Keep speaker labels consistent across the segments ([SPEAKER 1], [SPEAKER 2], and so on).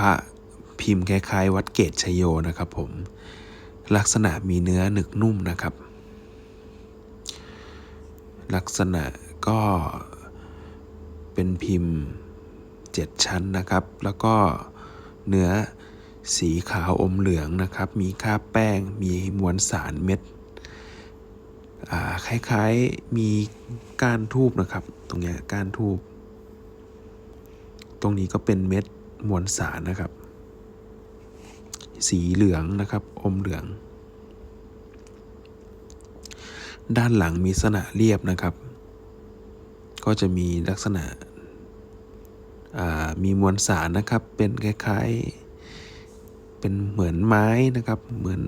[SPEAKER 1] พระพิมพ์คล้ายๆ วัดเกตชโยนะครับผมลักษณะมีเนื้อหนึกนุ่มนะครับ ลักษณะก็เป็นพิมพ์เจ็ดชั้นนะครับ แล้วก็เนื้อสีขาวอมเหลืองนะครับ มีคราบแป้ง มีมวลสารเม็ดอ่าคล้ายๆมีก้านทูบนะครับ ตรงเนี้ยก้านทูบ ตรงนี้ก็เป็นเม็ด มวลสารนะครับ สีเหลืองนะครับ อมเหลือง ด้านหลังมีลักษณะเรียบนะครับ ก็จะมีลักษณะมีมวลสารนะครับ เป็นคล้ายๆ เป็นเหมือนไม้นะครับ เหมือน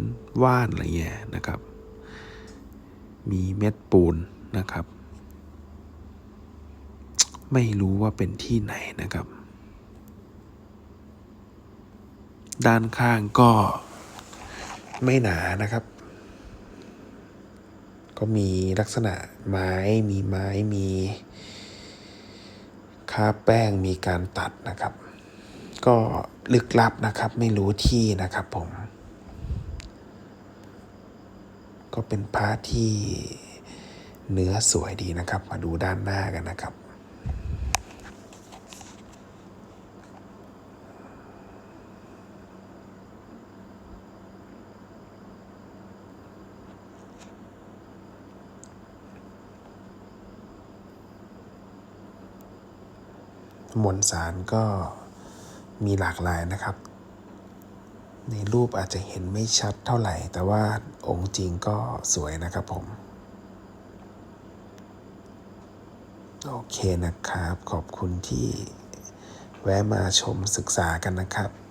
[SPEAKER 1] ว่านอะไรเงี้ยนะครับ มีเม็ดปูนนะครับ ไม่รู้ว่าเป็นที่ไหนนะครับ ด้านข้างก็ไม่หนานะครับ ก็มีลักษณะไม้มีไม้มีคาแป้งมีการตัดนะครับ ก็ลึกลับนะครับ ไม่รู้ที่นะครับผม ก็เป็นพระที่เนื้อสวยดีนะครับ มาดูด้านหน้ากันนะครับ มวลสารก็มีหลากหลายนะครับ ในรูปอาจจะเห็นไม่ชัดเท่าไหร่ แต่ว่าองค์จริงก็สวยนะครับผม โอเคนะครับ ขอบคุณที่แวะมาชมศึกษากันนะครับ